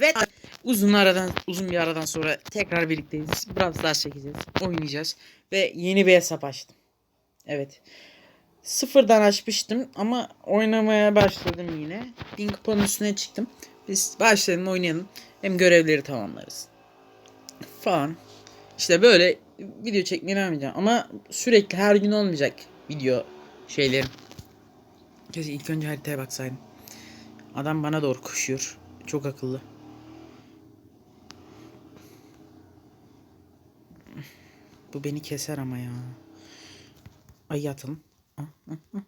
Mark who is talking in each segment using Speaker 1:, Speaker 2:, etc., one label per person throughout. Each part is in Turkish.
Speaker 1: Ve uzun aradan uzun bir aradan sonra tekrar birlikteyiz. Brawl Stars çekeceğiz. Oynayacağız. Ve yeni bir hesap açtım. Evet. Sıfırdan açmıştım ama oynamaya başladım yine. Bin kupanın üstüne çıktım. Biz başlayalım oynayalım. Hem görevleri tamamlarız. Falan. İşte böyle video çekmeye devam edeceğim. Ama sürekli her gün olmayacak video şeylerim. Keşke ilk önce haritaya baksaydım. Adam bana doğru koşuyor. Çok akıllı. Bu beni keser ama ya. Ay atalım. Ah, ah, ah.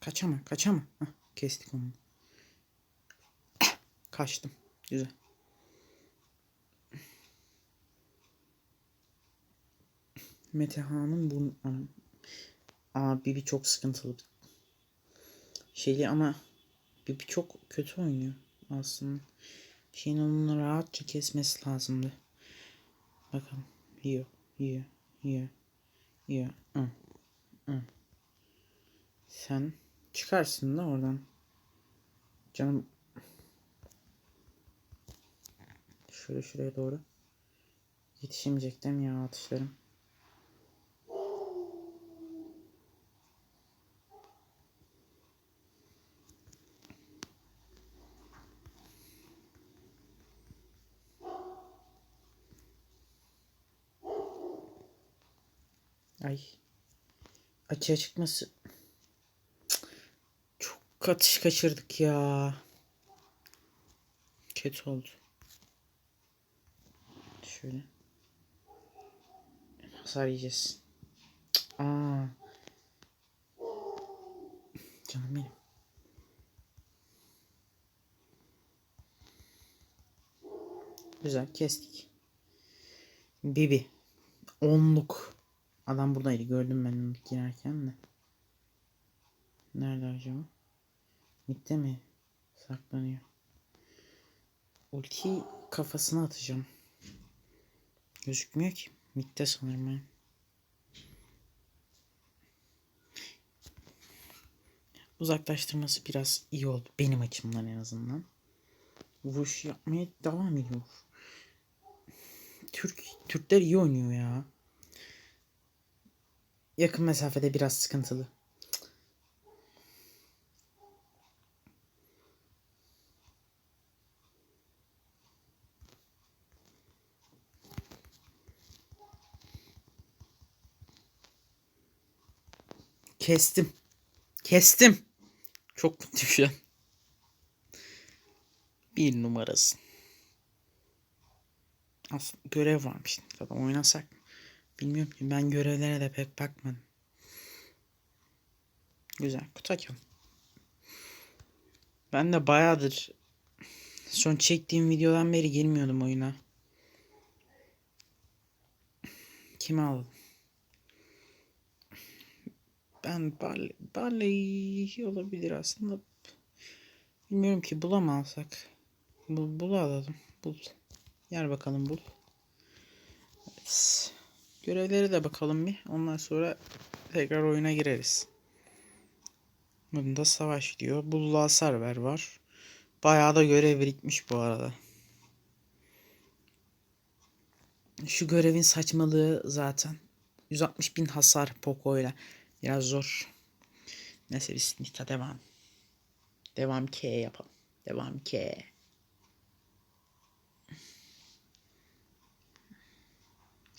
Speaker 1: Kaçama, kaçama. Hah, kestik onu. Kaçtım. Güzel. Metehan'ın bu. Aa Bibi çok sıkıntılı. Şeyli ama Bibi çok kötü oynuyor aslında. Şeyin onu rahatça kesmesi lazımdı. Bakalım. Yiyor, yiyor, yiyor, yiyor. Hı. Hı. Sen çıkarsın da oradan. Canım. Şöyle şuraya doğru. Yetişemeyecek değil mi ya atışlarım? Ay. Açığa çıkması. Çok atış kaçırdık ya. Kötü oldu. Şöyle. Hasar yiyeceğiz. Aa. Canım benim. Güzel kestik. Bibi. Onluk. Adam buradaydı gördüm ben onu girerken de. Nerede acaba? Mitte mi? Saklanıyor. Ulti kafasına atacağım. Gözükmüyor ki. Mitte sanırım ben. Uzaklaştırması biraz iyi oldu. Benim açımdan en azından. Vuruş yapmaya devam ediyor. Türk Türkler iyi oynuyor ya. Yakın mesafede biraz sıkıntılı. Kestim. Kestim. Çok mutluyum şu an. Bir numarası. Aslında görev varmış. Tabii oynasak? Bilmiyorum ki ben görevlere de pek bakmadım. Güzel kutu açalım. Ben de bayağıdır son çektiğim videodan beri girmiyordum oyuna. Kimi alalım? Ben Barley, Barley olabilir aslında. Bilmiyorum ki bulamazsak. Bul, bul alalım. Bul. Yer bakalım bul. Evet. Görevlere de bakalım bir. Ondan sonra tekrar oyuna gireriz. Bunda savaş diyor. Bulluğa server var. Bayağı da görev birikmiş bu arada. Şu görevin saçmalığı zaten. 160 bin hasar Poco ile. Biraz zor. Neyse biz Nita devam. Devam K yapalım. Devam K.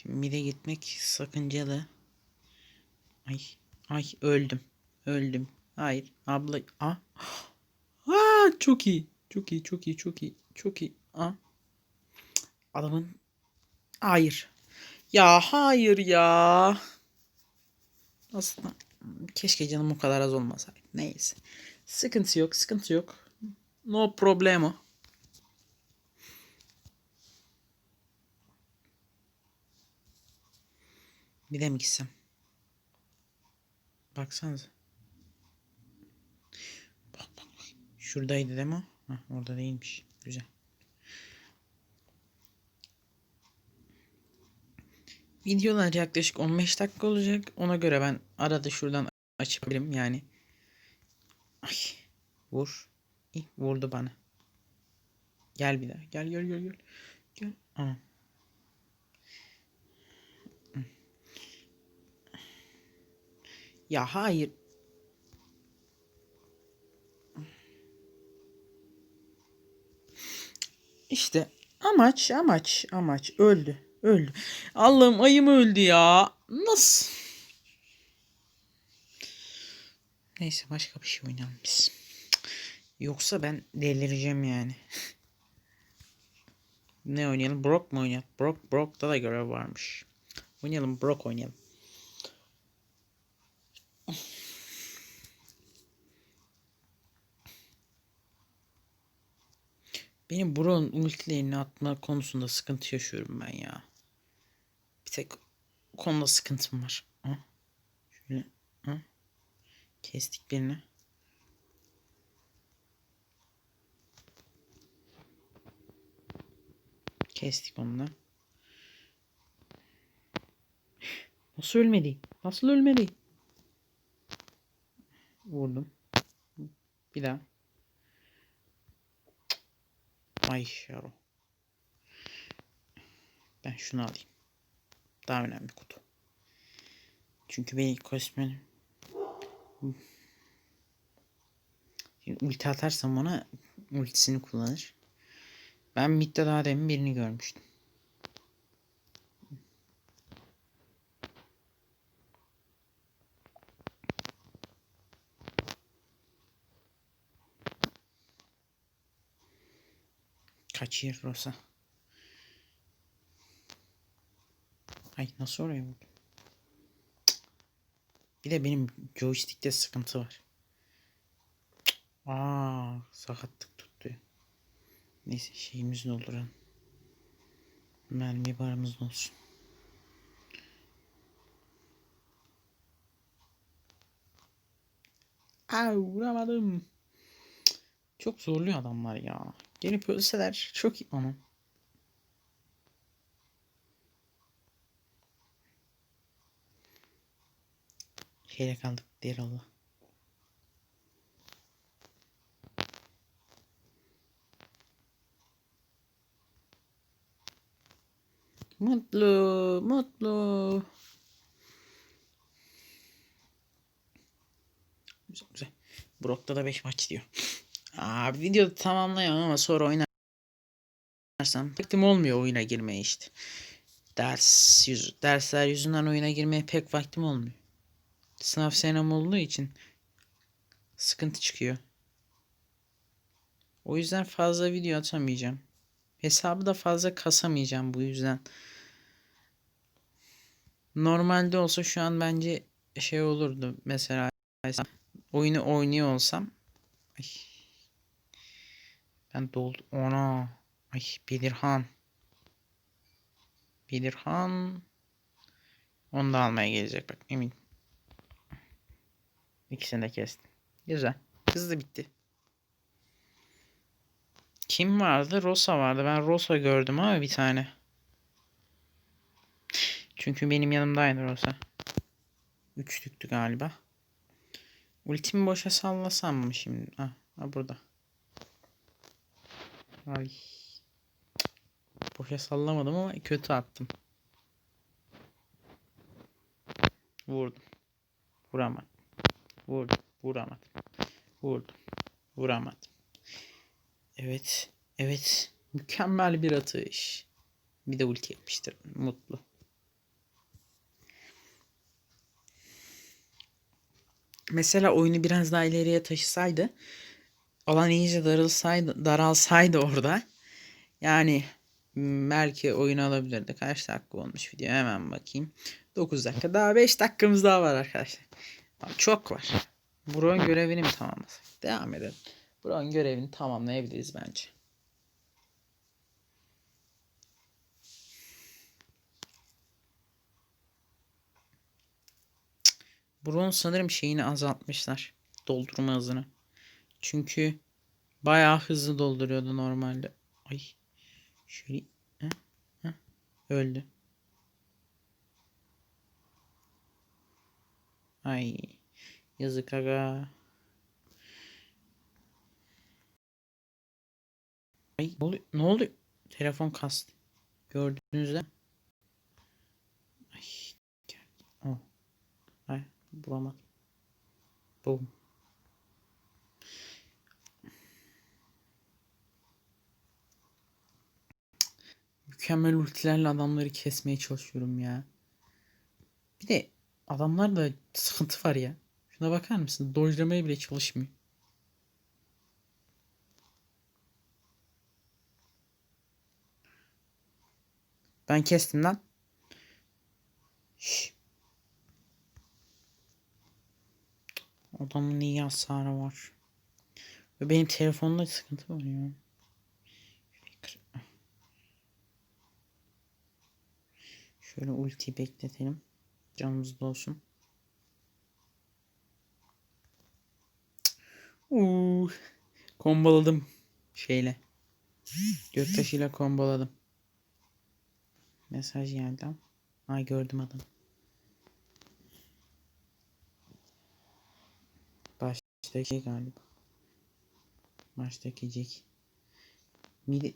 Speaker 1: Mide gitmek sakıncalı. Ay, ay öldüm. Öldüm. Hayır, abla. Ah. Aa, çok iyi. Çok iyi, çok iyi, çok iyi. Çok iyi. Aa. Adamın Hayır. Ya hayır ya. Aslında keşke canım o kadar az olmasaydı. Neyse. Sıkıntı yok, sıkıntı yok. No problemo. Bir de mi gitsem? Baksanıza. Bak bak bak. Şuradaydı değil mi? o? Hah, orada değilmiş. Güzel. Videolar yaklaşık 15 dakika olacak. Ona göre ben arada şuradan açabilirim yani. Ay. Vur. İh, vurdu bana. Gel bir daha. Gel gel gel gel. Gel. Anam. Ya hayır. İşte amaç amaç amaç öldü. Öldü. Allah'ım ayım öldü ya. Nasıl? Neyse başka bir şey oynayalım biz. Yoksa ben delireceğim yani. ne oynayalım? Brock mu oynayalım? Brock, Brock'ta da görev varmış. Oynayalım Brock oynayalım. Benim Brock'un ultilerini atma konusunda sıkıntı yaşıyorum ben ya. Bir tek konuda sıkıntım var. Ha? Şöyle. Ha? Kestik birini. Kestik onu. Nasıl ölmedi? Nasıl ölmedi? Vurdum. Bir daha. Ay yaro. Ben şunu alayım. Daha önemli kutu. Çünkü benim kostümüm Şimdi ulti atarsam ona ultisini kullanır. Ben midde daha demin birini görmüştüm. Kaçır Rosa. Ay nasıl oraya vurdum? Bir de benim joystick'te sıkıntı var. Aa, sakatlık tuttu. Neyse şeyimizi dolduralım. Mermi barımız olsun. Aa, vuramadım. Çok zorluyor adamlar ya. Gelip ölseler çok iyi. Anam. Şeyle kaldık diğer Allah. Mutlu, mutlu. Güzel güzel. Brock'ta da 5 maç diyor. Aa, videoda tamamlayamam ama sonra oynarsam vaktim olmuyor oyuna girmeye işte. Ders yüz, dersler yüzünden oyuna girmeye pek vaktim olmuyor. Sınav senem olduğu için sıkıntı çıkıyor. O yüzden fazla video atamayacağım. Hesabı da fazla kasamayacağım bu yüzden. Normalde olsa şu an bence şey olurdu. Mesela oyunu oynuyor olsam. Ben doldu. Ona. Ay Bilirhan. Bilirhan. Onu da almaya gelecek bak emin. İkisini de kestim. Güzel. Hızlı bitti. Kim vardı? Rosa vardı. Ben Rosa gördüm ama bir tane. Çünkü benim yanımdaydı Rosa. Üçlüktü galiba. Ultimi boşa sallasam mı şimdi? Ah, ha burada. Ay. Boşa sallamadım ama kötü attım. Vurdum. Vuramadım. Vurdum. Vuramadım. Vurdum. Vuramadım. Evet. Evet. Mükemmel bir atış. Bir de ulti yapmıştır. Mutlu. Mesela oyunu biraz daha ileriye taşısaydı alan iyice daralsaydı, daralsaydı orada yani belki oyunu alabilirdi. Kaç dakika olmuş video hemen bakayım. 9 dakika. Daha 5 dakikamız daha var arkadaşlar. Çok var. Buron görevini mi tamamlasak? Devam edelim. Buron görevini tamamlayabiliriz bence. Buron sanırım şeyini azaltmışlar. Doldurma hızını. Çünkü bayağı hızlı dolduruyordu normalde. Ay. Şöyle. Ha? Ha? Öldü. Ay. Yazık aga. Ay, ne oluyor? Ne oldu? Telefon kastı. Gördüğünüzde. Ay. Oh. Ay bulamadım. Bum. Mükemmel ultilerle adamları kesmeye çalışıyorum ya. Bir de adamlarda sıkıntı var ya. Şuna bakar mısın? Dojlamaya bile çalışmıyor. Ben kestim lan. Şş. Adamın iyi hasarı var. Ve benim telefonda sıkıntı var ya. Şöyle ultiyi bekletelim. Canımız da olsun. Uuu. Kombaladım şeyle. Göktaşıyla kombaladım. Mesaj geldi. Ay gördüm adamı. Baştaki galiba. Baştaki Jack. Midi...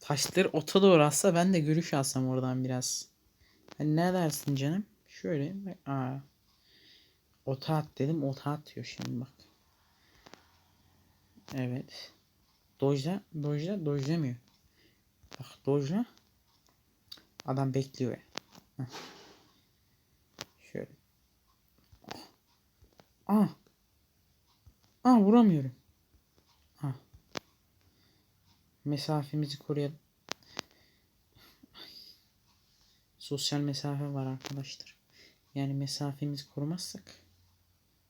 Speaker 1: Taşları ota doğru atsa ben de görüş alsam oradan biraz. Hani ne dersin canım? Şöyle. Aa. Ota at dedim. Ota atıyor şimdi bak. Evet. Dojla. Dojla. Dojlamıyor. Bak dojla. Adam bekliyor. Şöyle. Ah. Ah vuramıyorum. Ah. Mesafemizi koruyalım. Sosyal mesafe var arkadaşlar. Yani mesafemizi korumazsak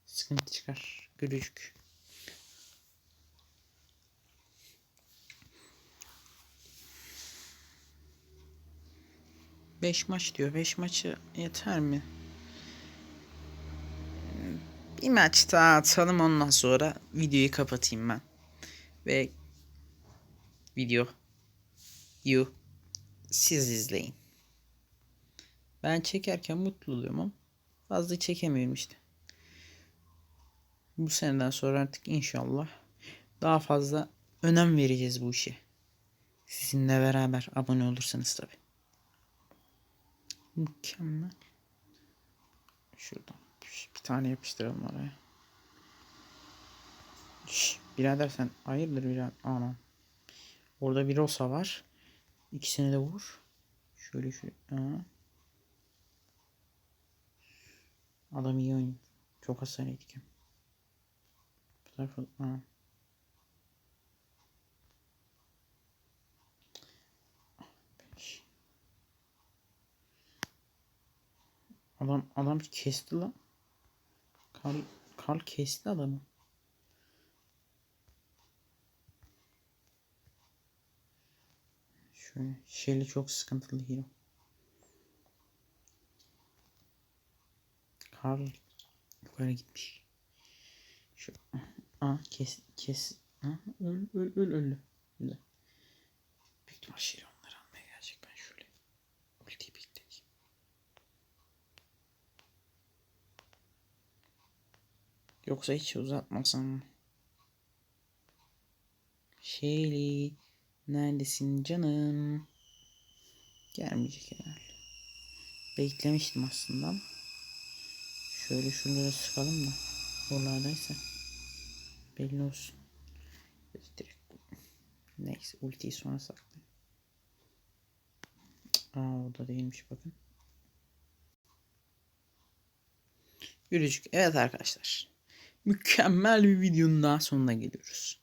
Speaker 1: sıkıntı çıkar. Gülücük. Beş maç diyor. Beş maçı yeter mi? Bir maç daha atalım ondan sonra videoyu kapatayım ben. Ve video you siz izleyin. Ben çekerken mutlu oluyorum ama fazla çekemiyorum işte. Bu seneden sonra artık inşallah daha fazla önem vereceğiz bu işe. Sizinle beraber abone olursanız tabi. Mükemmel. Şuradan bir tane yapıştıralım oraya. Şş, birader sen hayırdır birader? Aman. Orada bir Rosa var. İkisini de vur. Şöyle şöyle. Aa. Adam iyi oynuyor. Çok hasar yedik. Bu tarafa... Beş. Adam adam kesti lan. Karl, Karl kesti adamı. Şöyle Shelly çok sıkıntılı hero. Karl yukarı gitmiş. Şu Aa kes kes. Ha, öl öl öl öldü. Öldü. Büyük ihtimal Shelly onları almaya gelecek. Ben şöyle ultiyi bekleyeyim. Yoksa hiç uzatmasam. Shelly. Neredesin canım? Gelmeyecek herhalde. Beklemiştim aslında ama. Şöyle şunları sıkalım da. Oralardaysa. Belli olsun. Direkt. Neyse ultiyi sonra saklayayım. Aa o da değilmiş bakın. Gülücük. Evet arkadaşlar. Mükemmel bir videonun daha sonuna geliyoruz.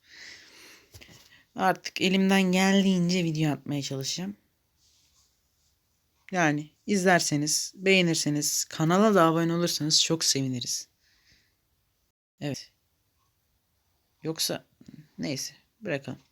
Speaker 1: Artık elimden geldiğince video atmaya çalışacağım. Yani izlerseniz, beğenirseniz, kanala da abone olursanız çok seviniriz. Evet. Yoksa neyse bırakalım.